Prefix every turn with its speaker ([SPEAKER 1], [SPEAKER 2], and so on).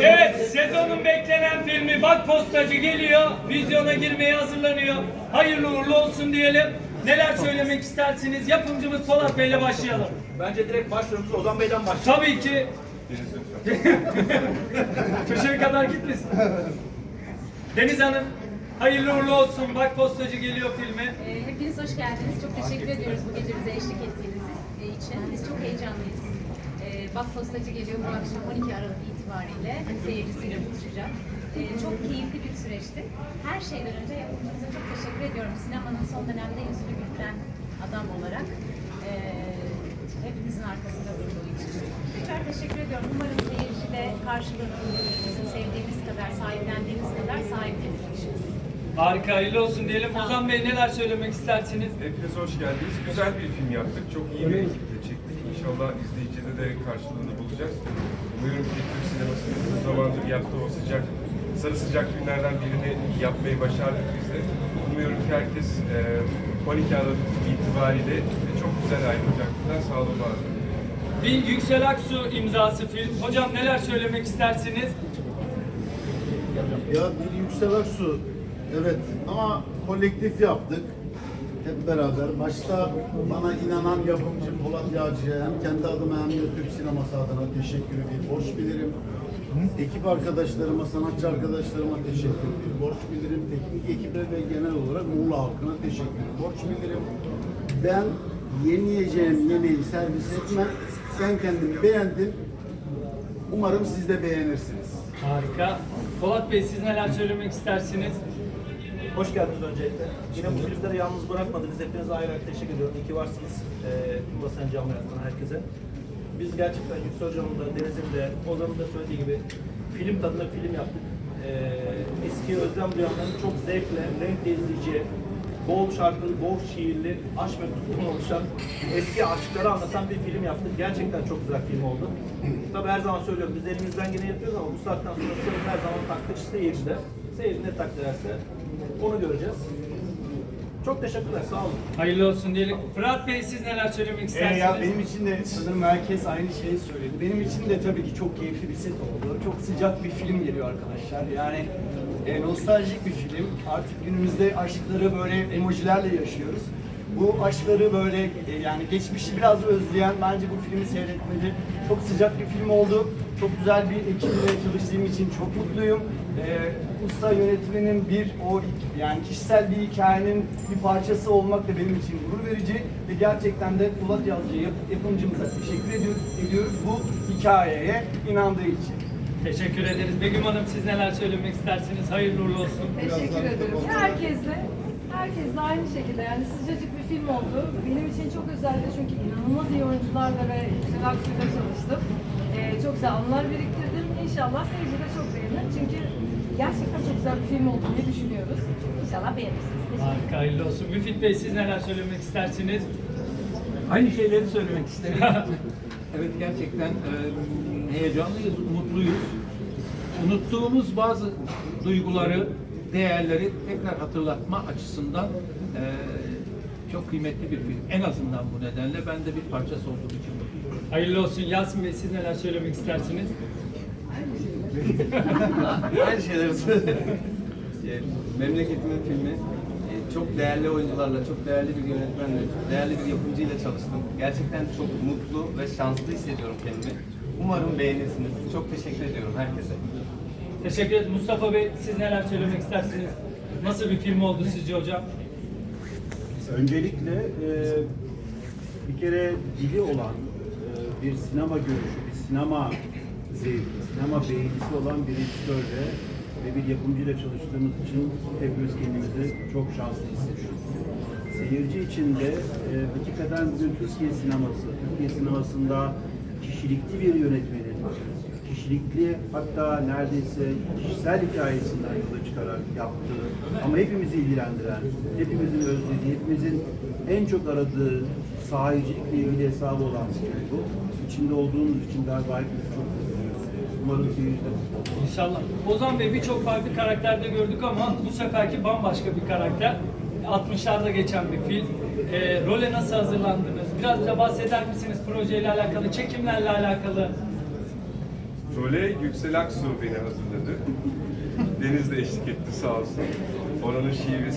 [SPEAKER 1] Evet, sezonun beklenen filmi Bak Postacı geliyor. Vizyona girmeye hazırlanıyor. Hayırlı uğurlu olsun diyelim. Neler söylemek istersiniz? Yapımcımız Polat Bey'le başlayalım.
[SPEAKER 2] Bence direkt başlıyoruz. Ozan Bey'den başlayalım.
[SPEAKER 1] Tabii ki. Köşeye kadar gitmesin. Deniz Hanım, hayırlı uğurlu olsun. Bak Postacı geliyor filmi.
[SPEAKER 3] Ee, Hepiniz hoş geldiniz. Çok teşekkür ediyoruz bu gece bize eşlik ettiğiniz e, için. Biz çok heyecanlıyız. Bak Postacı geliyor bu akşam 12 Aralık itibariyle seyircisiyle buluşacak. Ee, Çok keyifli bir süreçti. Her şeyden önce yapımcımıza çok teşekkür ediyorum. Sinemanın son dönemde yüzünü güldüren adam olarak. ee, Hepimizin arkasında durduğu için. Tekrar teşekkür ediyorum. Umarım seyirci de karşılığını. Bizim sevdiğimiz kadar, sahiplendiğimiz kadar sahiplenilmişiz.
[SPEAKER 1] Harika, hayırlı olsun diyelim. Ozan Bey neler söylemek istersiniz?
[SPEAKER 4] Hepiniz hoş geldiniz. Güzel bir film yaptık. Çok iyi bir çektik. İnşallah izleyicide de karşılığını bulacağız. Umuyorum ki Türk sinemasının uzun zamandır yaptığı o sıcak, sarı sıcak filmlerden birini yapmayı başardık biz de. Umuyorum ki herkes e, 12 Aralık itibariyle çok güzel ayrılacaklar. Sağ olun, var olun.
[SPEAKER 1] Bir Yüksel Aksu imzası film. Hocam neler söylemek istersiniz?
[SPEAKER 5] Ya bir Yüksel Aksu, evet ama kolektif yaptık. Hep beraber. Başta bana inanan yapımcı Polat Yağcı'ya hem kendi adıma hem de Türk sineması adına teşekkür edeyim. Borç bilirim. Ekip arkadaşlarıma, sanatçı arkadaşlarıma teşekkür ediyorum. Borç bilirim. Teknik ekibe ve genel olarak Muğla halkına teşekkür. Borç bilirim. Ben yemeyeceğim yemeği servis etmem. Ben kendimi beğendim. Umarım siz de beğenirsiniz.
[SPEAKER 1] Harika. Polat Bey siz neler söylemek istersiniz?
[SPEAKER 2] Hoş geldiniz öncelikle. Yine bu filmleri yalnız bırakmadınız. Hepinize ayrı ayrı teşekkür ediyorum. İyi ki varsınız. Ee, tüm basın camiasından herkese. Biz gerçekten Yüksel Hocam'ın da, Deniz'in de, Ozan'ın da söylediği gibi film tadında film yaptık. Ee, eski özlem duyanların çok zevkle, renkle izleyeceği, bol şarkılı, bol şiirli, aşk mektubundan oluşan, eski aşkları anlatan bir film yaptık. Gerçekten çok güzel film oldu. Tabii her zaman söylüyorum, biz elimizden gene yapıyoruz ama bu saatten sonra söz her zaman takdir seyircide. Seyirci ne takdir ederse onu göreceğiz. Çok teşekkürler, sağ olun.
[SPEAKER 1] Hayırlı olsun diyelim. Fırat Bey siz neler söylemek
[SPEAKER 6] Ee,
[SPEAKER 1] istersiniz?
[SPEAKER 6] ya benim için de sanırım herkes aynı şeyi söyledi. Benim için de tabii ki çok keyifli bir set oldu. Çok sıcak bir film geliyor arkadaşlar. Yani e, nostaljik bir film. Artık günümüzde aşkları böyle emojilerle yaşıyoruz. Bu aşkları böyle e, yani geçmişi biraz özleyen bence bu filmi seyretmeli. Çok sıcak bir film oldu. Çok güzel bir ekiple çalıştığım için çok mutluyum. Ee, usta yönetmenin bir o yani kişisel bir hikayenin bir parçası olmak da benim için gurur verici ve gerçekten de Polat Yazıcı yap, yapımcımıza teşekkür ediyoruz, ediyoruz bu hikayeye inandığı için.
[SPEAKER 1] Teşekkür ederiz. Begüm Hanım siz neler söylemek istersiniz? Hayırlı uğurlu olsun.
[SPEAKER 7] Teşekkür ederim. Herkesle, herkesle aynı şekilde yani sıcacık bir film oldu. Benim için çok özeldi çünkü inanılmaz iyi oyuncularla ve Yüksel Aksu'yla çalıştım. Ee, çok güzel anılar biriktirdim. İnşallah seyirci de çok beğenir. Çünkü gerçekten çok güzel bir film olduğunu düşünüyoruz. İnşallah beğenirsiniz.
[SPEAKER 1] Harika, hayırlı olsun. Müfit Bey siz neler söylemek istersiniz?
[SPEAKER 8] Aynı şeyleri söylemek isterim. evet gerçekten e, heyecanlıyız, mutluyuz. Unuttuğumuz bazı duyguları, değerleri tekrar hatırlatma açısından e, çok kıymetli bir film. En azından bu nedenle ben de bir parçası olduğum için mutluyum.
[SPEAKER 1] Hayırlı olsun. Yasin Bey siz neler söylemek istersiniz?
[SPEAKER 9] Aynı şeyleri söyledim. E, Memleketimin filmi. E, Çok değerli oyuncularla, çok değerli bir yönetmenle, çok değerli bir yapımcıyla çalıştım. Gerçekten çok mutlu ve şanslı hissediyorum kendimi. Umarım beğenirsiniz. Çok teşekkür ediyorum herkese.
[SPEAKER 1] Teşekkür ederim. Mustafa Bey siz neler söylemek istersiniz? Nasıl bir film oldu sizce hocam?
[SPEAKER 5] Öncelikle e, bir kere dili olan e, bir sinema görüşü, bir sinema zevki, sinema beğenisi olan bir rejisörle ve bir yapımcıyla çalıştığımız için hepimiz kendimizi çok şanslı hissediyoruz. Seyirci için de e, hakikaten bugün Türkiye sineması, Türkiye sinemasında kişilikli bir yönetmenin, kişilikli hatta neredeyse kişisel hikayesinden yola çıkarak yaptığı ama hepimizi ilgilendiren, hepimizin özlediği, hepimizin en çok aradığı sahicilikle ilgili hesabı olan bir film bu. İçinde olduğumuz için galiba hepimiz çok. Umarım seyirci de mutlu olur.
[SPEAKER 1] İnşallah. Ozan Bey birçok farklı karakterde gördük ama bu seferki bambaşka bir karakter. 60'larda geçen bir film. Ee, role nasıl hazırlandınız? Biraz da bahseder misiniz projeyle alakalı, çekimlerle alakalı?
[SPEAKER 4] Role Yüksel Aksu beni hazırladı. Deniz de eşlik etti sağ olsun. Oranın şivesi